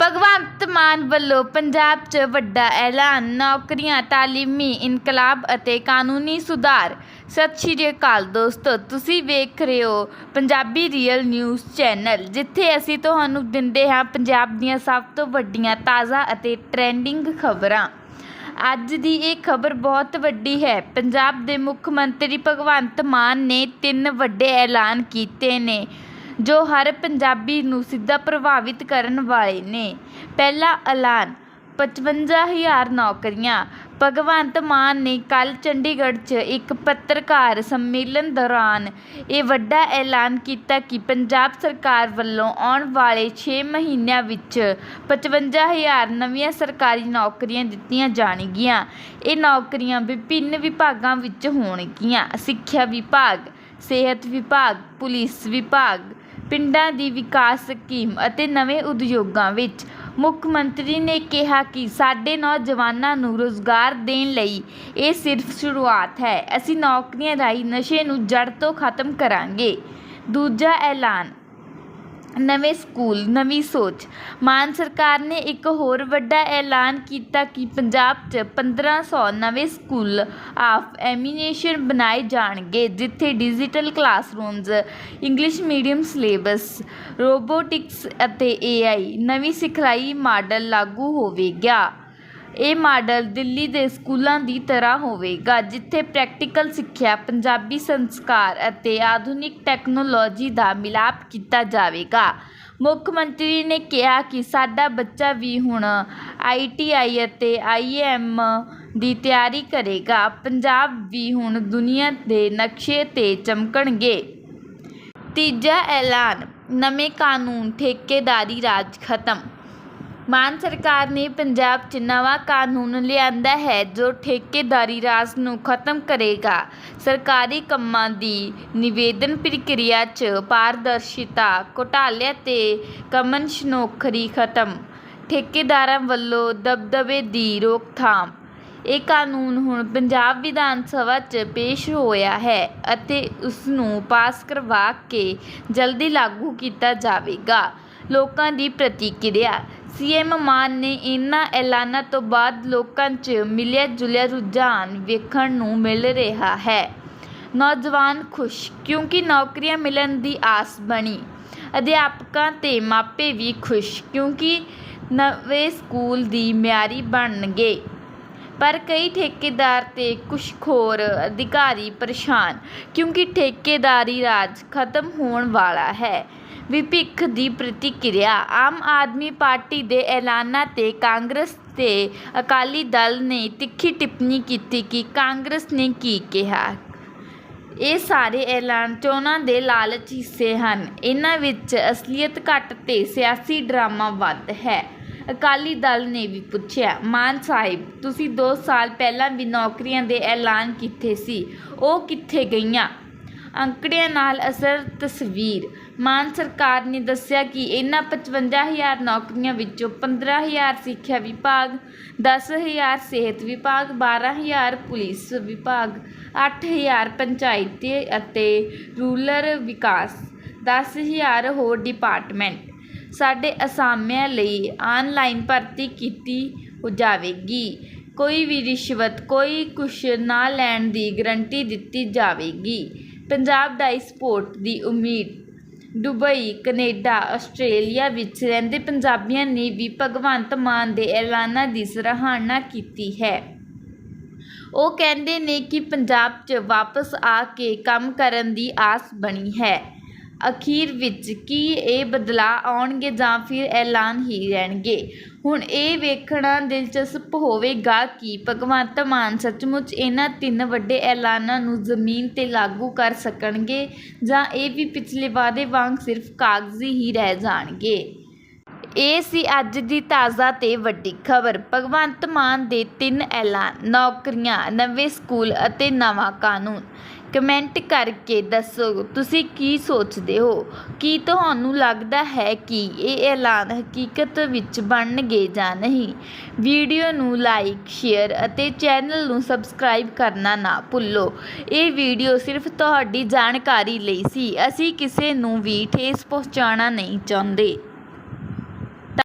ਭਗਵੰਤ ਮਾਨ ਵੱਲੋਂ ਪੰਜਾਬ 'ਚ ਵੱਡਾ ਐਲਾਨ, ਨੌਕਰੀਆਂ, ਤਾਲੀਮੀ ਇਨਕਲਾਬ ਅਤੇ ਕਾਨੂੰਨੀ ਸੁਧਾਰ। ਸਤਿ ਸ਼੍ਰੀ ਅਕਾਲ ਦੋਸਤੋ, ਤੁਸੀਂ ਵੇਖ ਰਹੇ ਹੋ ਪੰਜਾਬੀ ਰੀਅਲ ਨਿਊਜ਼ ਚੈਨਲ ਜਿੱਥੇ ਅਸੀਂ ਤੁਹਾਨੂੰ ਦਿੰਦੇ ਹਾਂ ਪੰਜਾਬ ਦੀਆਂ ਸਭ ਤੋਂ ਵੱਡੀਆਂ ਤਾਜ਼ਾ ਅਤੇ ਟ੍ਰੈਂਡਿੰਗ ਖਬਰਾਂ। ਅੱਜ ਦੀ ਇਹ ਖਬਰ ਬਹੁਤ ਵੱਡੀ ਹੈ। ਪੰਜਾਬ ਦੇ ਮੁੱਖ ਮੰਤਰੀ ਭਗਵੰਤ ਮਾਨ ਨੇ ਤਿੰਨ ਵੱਡੇ ਐਲਾਨ ਕੀਤੇ ਨੇ। ਜੋ ਹਰ ਪੰਜਾਬੀ ਨੂੰ ਸਿੱਧਾ ਪ੍ਰਭਾਵਿਤ ਕਰਨ ਵਾਲੇ ਨੇ। ਪਹਿਲਾ ਐਲਾਨ 55000 ਨੌਕਰੀਆਂ। ਭਗਵੰਤ ਮਾਨ ਨੇ ਕੱਲ੍ਹ ਚੰਡੀਗੜ੍ਹ 'ਚ ਇੱਕ ਪੱਤਰਕਾਰ ਸੰਮੇਲਨ ਦੌਰਾਨ ਇਹ ਵੱਡਾ ਐਲਾਨ ਕੀਤਾ ਕਿ ਪੰਜਾਬ ਸਰਕਾਰ ਵੱਲੋਂ ਆਉਣ ਵਾਲੇ ਛੇ ਮਹੀਨਿਆਂ ਵਿੱਚ 55000 ਨਵੀਆਂ ਸਰਕਾਰੀ ਨੌਕਰੀਆਂ ਦਿੱਤੀਆਂ ਜਾਣਗੀਆਂ। ਇਹ ਨੌਕਰੀਆਂ ਵਿਭਿੰਨ ਵਿਭਾਗਾਂ ਵਿੱਚ ਹੋਣਗੀਆਂ। ਸਿੱਖਿਆ ਵਿਭਾਗ, ਸਿਹਤ ਵਿਭਾਗ, ਪੁਲਿਸ ਵਿਭਾਗ ਪਿੰਡਾਂ ਦੀ ਵਿਕਾਸ ਸਕੀਮ ਅਤੇ ਨਵੇਂ ਉਦਯੋਗਾਂ ਵਿੱਚ ਮੁੱਖ ਮੰਤਰੀ ਨੇ ਕਿਹਾ ਕਿ ਸਾਡੇ ਨੌਜਵਾਨਾਂ ਨੂੰ ਰੁਜ਼ਗਾਰ ਦੇਣ ਲਈ ਇਹ ਸਿਰਫ ਸ਼ੁਰੂਆਤ ਹੈ। ਅਸੀਂ ਨੌਕਰੀਆਂ ਰਾਹੀਂ ਨਸ਼ੇ ਨੂੰ ਜੜ੍ਹ ਤੋਂ ਖਤਮ ਕਰਾਂਗੇ। ਦੂਜਾ ਐਲਾਨ ਨਵੇਂ ਸਕੂਲ, ਨਵੀਂ ਸੋਚ। ਮਾਨ ਸਰਕਾਰ ਨੇ ਇੱਕ ਹੋਰ ਵੱਡਾ ਐਲਾਨ ਕੀਤਾ ਕਿ ਪੰਜਾਬ 'ਚ 1500 ਨਵੇਂ ਸਕੂਲ ਆਫ ਐਮੀਨੇਸ਼ਨ ਬਣਾਏ ਜਾਣਗੇ, ਜਿੱਥੇ digital classrooms, English medium syllabus, robotics ਅਤੇ ਏਆਈ ਨਵੀਂ ਸਿਖਲਾਈ ਮਾਡਲ ਲਾਗੂ ਹੋਵੇਗਾ। ਇਹ ਮਾਡਲ ਦਿੱਲੀ ਦੇ ਸਕੂਲਾਂ ਦੀ ਤਰ੍ਹਾਂ ਹੋਵੇਗਾ, ਜਿੱਥੇ ਪ੍ਰੈਕਟੀਕਲ ਸਿੱਖਿਆ, ਪੰਜਾਬੀ ਸੰਸਕਾਰ ਅਤੇ ਆਧੁਨਿਕ ਟੈਕਨੋਲੋਜੀ ਦਾ ਮਿਲਾਪ ਕੀਤਾ ਜਾਵੇਗਾ। ਮੁੱਖ ਮੰਤਰੀ ਨੇ ਕਿਹਾ ਕਿ ਸਾਡਾ ਬੱਚਾ ਵੀ ਹੁਣ ਆਈ ਟੀ ਆਈ ਅਤੇ ਆਈ ਆਈਐਮ ਦੀ ਤਿਆਰੀ ਕਰੇਗਾ। ਪੰਜਾਬ ਵੀ ਹੁਣ ਦੁਨੀਆ ਦੇ ਨਕਸ਼ੇ 'ਤੇ ਚਮਕਣਗੇ। ਤੀਜਾ ਐਲਾਨ, ਨਵੇਂ ਕਾਨੂੰਨ ਠੇਕੇਦਾਰੀ ਰਾਜ ਖਤਮ। ਮਾਨ ਸਰਕਾਰ ਨੇ ਪੰਜਾਬ 'ਚ ਨਵਾਂ ਕਾਨੂੰਨ ਲਿਆਂਦਾ ਹੈ, ਜੋ ਠੇਕੇਦਾਰੀ ਰਾਜ ਨੂੰ ਖਤਮ ਕਰੇਗਾ। ਸਰਕਾਰੀ ਕੰਮਾਂ ਦੀ ਨਿਵੇਦਨ ਪ੍ਰਕਿਰਿਆ 'ਚ ਪਾਰਦਰਸ਼ਿਤਾ, ਘੋਟਾਲਿਆਂ ਤੇ ਕਮਨ ਸ਼ਨੋਖਰੀ ਖਤਮ, ਠੇਕੇਦਾਰਾਂ ਵੱਲੋਂ ਦਬਦਬੇ ਦੀ ਰੋਕਥਾਮ। ਇਹ ਕਾਨੂੰਨ ਹੁਣ ਪੰਜਾਬ ਵਿਧਾਨ ਸਭਾ 'ਚ ਪੇਸ਼ ਹੋਇਆ ਹੈ ਅਤੇ ਉਸ ਨੂੰ ਪਾਸ ਕਰਵਾ ਕੇ ਜਲਦੀ ਲਾਗੂ ਕੀਤਾ ਜਾਵੇਗਾ। ਲੋਕਾਂ ਦੀ ਪ੍ਰਤੀਕਿਰਿਆ ਸੀਐਮ ਮਾਨ ਨੇ ਇਨ੍ਹਾਂ ਐਲਾਨਾਂ ਤੋਂ ਬਾਅਦ ਲੋਕਾਂ 'ਚ ਮਿਲਿਆ ਜੁਲਿਆ ਰੁਝਾਨ ਵੇਖਣ ਨੂੰ ਮਿਲ ਰਿਹਾ ਹੈ। ਨੌਜਵਾਨ ਖੁਸ਼, ਕਿਉਂਕਿ ਨੌਕਰੀਆਂ ਮਿਲਣ ਦੀ ਆਸ ਬਣੀ। ਅਧਿਆਪਕਾਂ ਤੇ ਮਾਪੇ ਵੀ ਖੁਸ਼, ਕਿਉਂਕਿ ਨਵੇਂ ਸਕੂਲ ਦੀ ਮਿਆਰੀ ਬਣਨਗੇ ਪਰ ਕਈ ਠੇਕੇਦਾਰ ਤੇ ਕੁਛਖੋਰ ਅਧਿਕਾਰੀ ਪਰੇਸ਼ਾਨ, ਕਿਉਂਕਿ ਠੇਕੇਦਾਰੀ ਰਾਜ ਖਤਮ ਹੋਣ ਵਾਲਾ ਹੈ। ਵਿਪੱਖ ਦੀ ਪ੍ਰਤੀਕਿਰਿਆ ਆਮ ਆਦਮੀ ਪਾਰਟੀ ਦੇ ਐਲਾਨਾਂ ਤੇ ਕਾਂਗਰਸ ਤੇ ਅਕਾਲੀ ਦਲ ਨੇ ਤਿੱਖੀ ਟਿੱਪਣੀ ਕੀਤੀ ਕਿ ਕਾਂਗਰਸ ਨੇ ਕੀ ਕਿਹਾ। ਇਹ ਸਾਰੇ ਐਲਾਨ ਚੋਣਾਂ ਦੇ ਲਾਲਚ ਹਿੱਸੇ ਹਨ। ਇਹਨਾਂ ਵਿੱਚ ਅਸਲੀਅਤ ਘੱਟ ਤੇ ਸਿਆਸੀ ਡਰਾਮਾ ਵੱਧ ਹੈ। ਅਕਾਲੀ ਦਲ ਨੇ ਵੀ ਪੁੱਛਿਆ, ਮਾਨ ਸਾਹਿਬ, ਤੁਸੀਂ ਦੋ ਸਾਲ ਪਹਿਲਾਂ ਵੀ ਨੌਕਰੀਆਂ ਦੇ ਐਲਾਨ ਕੀਤੇ ਸੀ, ਉਹ ਕਿੱਥੇ ਗਈਆਂ? ਅੰਕੜਿਆਂ ਨਾਲ ਅਸਲ ਤਸਵੀਰ ਮਾਨ ਸਰਕਾਰ ਨੇ ਦੱਸਿਆ ਕਿ ਇਹਨਾਂ 55000 ਨੌਕਰੀਆਂ ਵਿੱਚੋਂ 15000 ਸਿੱਖਿਆ ਵਿਭਾਗ 10000 ਸਿਹਤ ਵਿਭਾਗ 12000 ਪੁਲਿਸ ਵਿਭਾਗ 8000 ਪੰਚਾਇਤੀ ਅਤੇ ਰੂਰਲ ਵਿਕਾਸ 10000 ਹੋਰ ਡਿਪਾਰਟਮੈਂਟ। ਸਾਡੇ ਅਸਾਮੀਆਂ ਲਈ ਆਨਲਾਈਨ ਭਰਤੀ ਕੀਤੀ ਜਾਵੇਗੀ। ਕੋਈ ਵੀ ਰਿਸ਼ਵਤ, ਕੋਈ ਕੁਛ ਨਾ ਲੈਣ ਦੀ ਗਰੰਟੀ ਦਿੱਤੀ ਜਾਵੇਗੀ। ਪੰਜਾਬ ਦਾ ਸਪੋਰਟ ਦੀ ਉਮੀਦ ਦੁਬਈ, ਕਨੇਡਾ, ਆਸਟ੍ਰੇਲੀਆ ਵਿੱਚ ਰਹਿੰਦੇ ਪੰਜਾਬੀਆਂ ਨੇ ਵੀ ਭਗਵੰਤ ਮਾਨ ਦੇ ਐਲਾਨਾਂ ਦੀ ਸਰਾਹਨਾ ਕੀਤੀ ਹੈ। ਉਹ ਕਹਿੰਦੇ ਨੇ ਕਿ ਪੰਜਾਬ 'ਚ ਵਾਪਸ ਆ ਕੇ ਕੰਮ ਕਰਨ ਦੀ ਆਸ ਬਣੀ ਹੈ। ਅਖੀਰ ਵਿੱਚ ਕੀ ਇਹ ਬਦਲਾਅ ਆਉਣਗੇ ਜਾਂ ਫਿਰ ਐਲਾਨ ਹੀ ਰਹਿਣਗੇ? ਹੁਣ ਇਹ ਵੇਖਣਾ ਦਿਲਚਸਪ ਹੋਵੇਗਾ ਕਿ ਭਗਵੰਤ ਮਾਨ ਸੱਚਮੁੱਚ ਇਹਨਾਂ ਤਿੰਨ ਵੱਡੇ ਐਲਾਨਾਂ ਨੂੰ ਜ਼ਮੀਨ 'ਤੇ ਲਾਗੂ ਕਰ ਸਕਣਗੇ ਜਾਂ ਇਹ ਵੀ ਪਿਛਲੇ ਵਾਅਦੇ ਵਾਂਗ ਸਿਰਫ ਕਾਗਜ਼ੀ ਹੀ ਰਹਿ ਜਾਣਗੇ? ਇਹ ਸੀ ਅੱਜ ਦੀ ਤਾਜ਼ਾ ਤੇ ਵੱਡੀ ਖਬਰ। ਭਗਵੰਤ ਮਾਨ ਦੇ ਤਿੰਨ ਐਲਾਨ, ਨੌਕਰੀਆਂ, ਨਵੇਂ ਸਕੂਲ ਅਤੇ ਨਵਾਂ ਕਾਨੂੰਨ। ਕਮੈਂਟ ਕਰਕੇ ਦੱਸੋ, ਤੁਸੀਂ ਕੀ ਸੋਚਦੇ ਹੋ? ਕੀ ਤੁਹਾਨੂੰ ਲੱਗਦਾ ਹੈ ਕਿ ਇਹ ਐਲਾਨ ਹਕੀਕਤ ਵਿੱਚ ਬਣਨਗੇ ਜਾਂ ਨਹੀਂ? ਵੀਡੀਓ ਨੂੰ ਲਾਈਕ, ਸ਼ੇਅਰ ਅਤੇ ਚੈਨਲ ਨੂੰ ਸਬਸਕ੍ਰਾਈਬ ਕਰਨਾ ਨਾ ਭੁੱਲੋ। ਇਹ ਵੀਡੀਓ ਸਿਰਫ ਤੁਹਾਡੀ ਜਾਣਕਾਰੀ ਲਈ ਸੀ। ਅਸੀਂ ਕਿਸੇ ਨੂੰ ਵੀ ਠੇਸ ਪਹੁੰਚਾਉਣਾ ਨਹੀਂ ਚਾਹੁੰਦੇ।